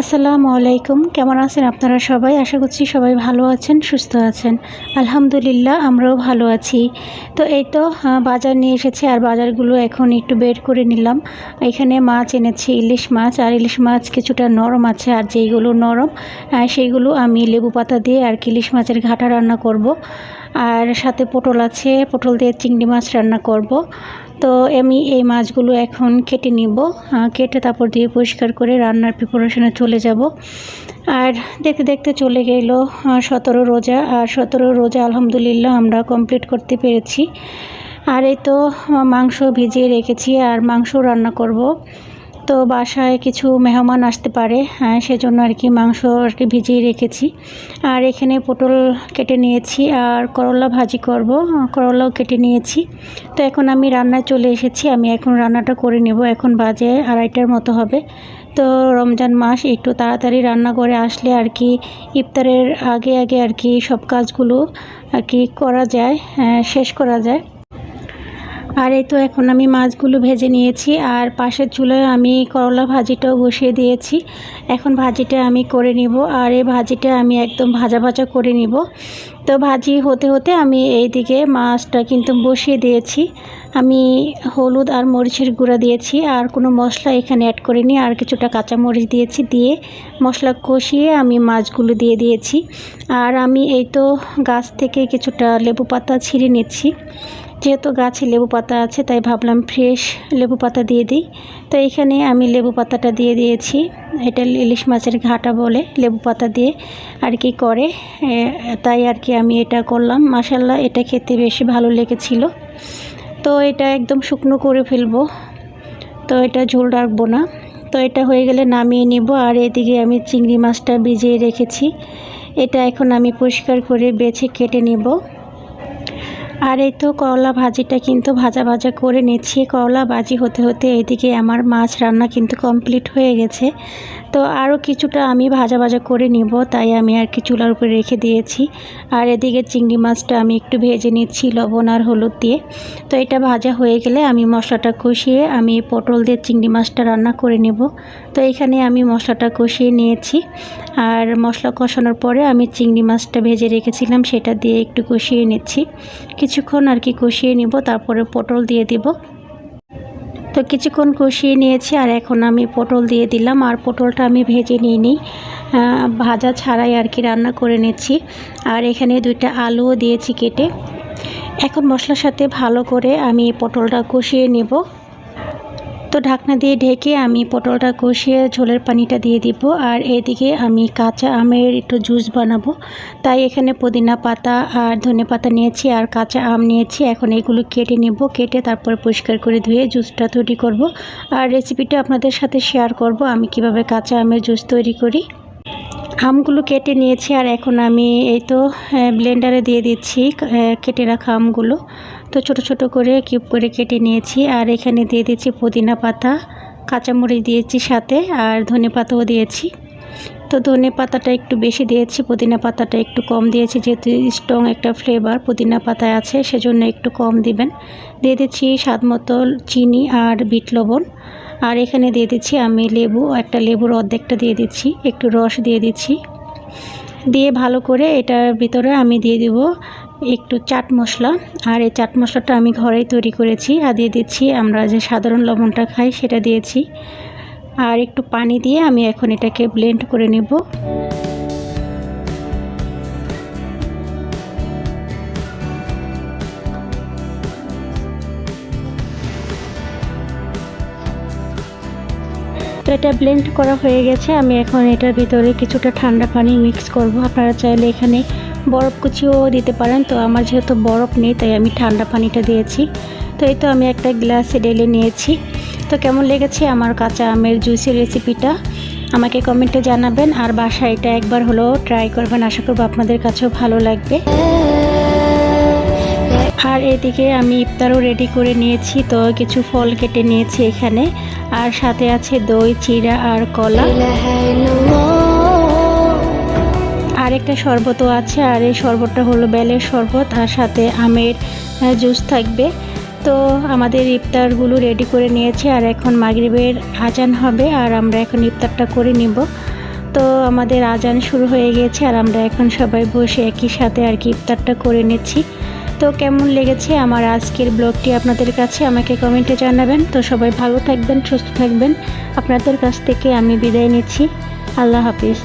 আসসালামু আলাইকুম। কেমন আছেন আপনারা সবাই? আশা করছি সবাই ভালো আছেন, সুস্থ আছেন। আলহামদুলিল্লাহ, আমরাও ভালো আছি। তো এই তো বাজার নিয়ে এসেছি আর বাজারগুলো এখন একটু বের করে নিলাম। এখানে মাছ এনেছি, ইলিশ মাছ। আর ইলিশ মাছ কিছুটা নরম আছে আর যেইগুলো নরম সেইগুলো আমি লেবু পাতা দিয়ে আর ইলিশ মাছের ঘাটা রান্না করব। আর সাথে পটল আছে, পটল দিয়ে চিংড়ি মাছ রান্না করব। তো আমি এই মাছগুলো এখন কেটে নিব। কেটে তারপর দিয়ে পরিষ্কার করে রান্নার প্রিপারেশনে চলে যাব। আর দেখতে দেখতে চলে গেল সতেরো রোজা। আর সতেরো রোজা আলহামদুলিল্লাহ আমরা কমপ্লিট করতে পেরেছি। আর এই তো মাংস ভিজিয়ে রেখেছি। আর মাংস রান্না করব। তো বাসায় কিছু মেহমান আসতে পারে হ্যাঁ সেজন্য আর কি মাংস আর কি ভিজিয়ে রেখেছি। আর এখানে পটল কেটে নিয়েছি আর করলা ভাজি করব করলাও কেটে নিয়েছি। তো এখন আমি রান্নায় চলে এসেছি আমি এখন রান্নাটা করে নেব এখন বাজে আড়াইটার মতো হবে। তো রমজান মাস একটু তাড়াতাড়ি রান্না করে আসলে আর কি ইফতারের আগে আগে আর কি সব কাজগুলো আর কি করা যায় হ্যাঁ, শেষ করা যায়। আর এই তো এখন আমি মাছগুলো ভেজে নিয়েছি, আর পাশের চুলায় আমি করলা ভাজিটাও বসিয়ে দিয়েছি। এখন ভাজিটা আমি করে নিব, আর এই ভাজিটা আমি একদম ভাজা ভাজা করে নিব। তো ভাজি হতে হতে আমি এইদিকে মাছটা কিন্তু বসিয়ে দিয়েছি। আমি হলুদ আর মরিচের গুঁড়া দিয়েছি, আর কোনো মশলা এখানে অ্যাড করিনি, আর কিছুটা কাঁচা মরিচ দিয়েছি, দিয়ে মশলা কষিয়ে আমি মাছগুলো দিয়ে দিয়েছি। আর আমি এই তো গাছ থেকে কিছুটা লেবু পাতা ছিঁড়ে নিচ্ছি। যেহেতু গাছে লেবু পাতা আছে, তাই ভাবলাম ফ্রেশ লেবু পাতা দিয়ে দিই। তো এখানে আমি লেবু পাতাটা দিয়ে দিয়েছি। এটা ইলিশ মাছের ঘাটা বলে লেবু পাতা দিয়ে আর কি করে। তাই আর কি আমি এটা করলাম। মাসাল্লাহ এটা খেতে বেশি ভালো লেগেছিল। তো এটা একদম শুকনো করে ফেলব। তো এটা ঝোল রাখব না। তো এটা হয়ে গেলে নামিয়ে নিব আর এদিকে আমি চিংড়ি মাছটা ভিজিয়ে রেখেছি। এটা এখন আমি পরিষ্কার করে বেছে কেটে নেব। আর এই তো করলা ভাজিটা কিন্তু ভাজা ভাজা করে নিচ্ছি। করলা ভাজি হতে হতে এদিকে আমার মাছ রান্না কিন্তু কমপ্লিট হয়ে গেছে। তো আরও কিছুটা আমি ভাজা ভাজা করে নিব, তাই আমি আর কি চুলার উপরে রেখে দিয়েছি। আর এদিকে চিংড়ি মাছটা আমি একটু ভেজে নিচ্ছি, লবণ আর হলুদ দিয়ে। তো এটা ভাজা হয়ে গেলে আমি মশলাটা কষিয়ে আমি পটল দিয়ে চিংড়ি মাছটা রান্না করে নেব। তো এখানে আমি মশলাটা কষিয়ে নিয়েছি। আর মশলা কষানোর পরে আমি চিংড়ি মাছটা ভেজে রেখেছিলাম, সেটা দিয়ে একটু কষিয়ে নিচ্ছি। কিছুক্ষণ আর কি কষিয়ে নিব, তারপরে পটল দিয়ে দিব। তো কিছুক্ষণ কষিয়ে নিয়েছি আর এখন আমি পটল দিয়ে দিলাম আর পটলটা আমি ভেজে নিয়ে নিই ভাজা ছাড়াই আর কি রান্না করে নিচ্ছি। আর এখানে দুইটা আলুও দিয়েছি কেটে। এখন মশলার সাথে ভালো করে আমি পটলটা কষিয়ে নেব। তো ঢাকনা দিয়ে ঢেকে আমি পটলটা কষিয়ে ঝোলের পানিটা দিয়ে দিব। আর এদিকে আমি কাঁচা আমের একটু জুস বানাবো। তাই এখানে পুদিনা পাতা আর ধনে পাতা নিয়েছি আর কাঁচা আম নিয়েছি। এখন এগুলো কেটে নেব। কেটে তারপর পরিষ্কার করে ধুয়ে জুসটা তৈরি করব। আর রেসিপিটা আপনাদের সাথে শেয়ার করব আমি কীভাবে কাঁচা আমের জুস তৈরি করি। আমগুলো কেটে নিয়েছি আর এখন আমি এই তো ব্লেন্ডারে দিয়ে দিচ্ছি কেটে রাখা আমগুলো। তো ছোট ছোট করে কিউব করে কেটে নিয়েছি। আর এখানে দিয়ে দিচ্ছি পুদিনা পাতা, কাঁচামরিচ দিয়েছি সাথে, আর ধনে পাতাও দিয়েছি। তো ধনে পাতাটা একটু বেশি দিয়েছি, পুদিনা পাতাটা একটু কম দিয়েছি, যেহেতু স্ট্রং একটা ফ্লেভার পুদিনা পাতায় আছে, সেজন্য একটু কম দিবেন। দিয়ে দিচ্ছি স্বাদ মতো চিনি আর বিট লবণ। আর এখানে দিয়ে দিচ্ছি আমি লেবু, একটা লেবুর অর্ধেকটা দিয়ে দিচ্ছি, একটু রস দিয়ে দিচ্ছি। দিয়ে ভালো করে এটার ভিতরে আমি দিয়ে দিব একটু চাট মশলা। আর এই চাট মশলাটা আমি ঘরেই তৈরি করেছি। আর দিয়ে দিচ্ছি আমরা যে সাধারণ লবণটা খাই সেটা দিয়েছি। আর একটু পানি দিয়ে আমি এখন এটাকে ব্লেন্ড করে নেব। তো এটা ব্লেন্ড করা হয়ে গেছে। আমি এখন এটার ভিতরে কিছুটা ঠান্ডা পানি মিক্স করব। আপনারা চাইলে এখানে বরফ কুচিও দিতে পারেন। তো আমার যেহেতু বরফ নেই, তাই আমি ঠান্ডা পানিটা দিয়েছি। তো এই তো আমি একটা গ্লাসে ডেলে নিয়েছি। তো কেমন লেগেছে আমার কাঁচা আমের জুসের রেসিপিটা আমাকে কমেন্টে জানাবেন। আর বাসায় এটা একবার হলেও ট্রাই করবেন। আশা করব আপনাদের কাছেও ভালো লাগবে। আর এদিকে আমি ইফতারও রেডি করে নিয়েছি। তো কিছু ফল কেটে নিয়েছি এখানে। আর সাথে আছে দই, চিড়া আর কলা। একটা শরবতও আছে, আর এই শরবতটা হলো বেলের শরবত, আর সাথে আমের জুস থাকবে। তো আমাদের ইফতারগুলো রেডি করে নিয়েছি, আর এখন মাগরিবের আজান হবে, আর আমরা এখন ইফতারটা করে নিব। তো আমাদের আজান শুরু হয়ে গিয়েছে আর আমরা এখন সবাই বসে একই সাথে আর কি ইফতারটা করে নিচ্ছি। তো কেমন লেগেছে আমার আজকের ব্লগটি আপনাদের কাছে আমাকে কমেন্টে জানাবেন। তো সবাই ভালো থাকবেন, সুস্থ থাকবেন। আপনাদের কাছ থেকে আমি বিদায় নিচ্ছি। আল্লাহ হাফিজ।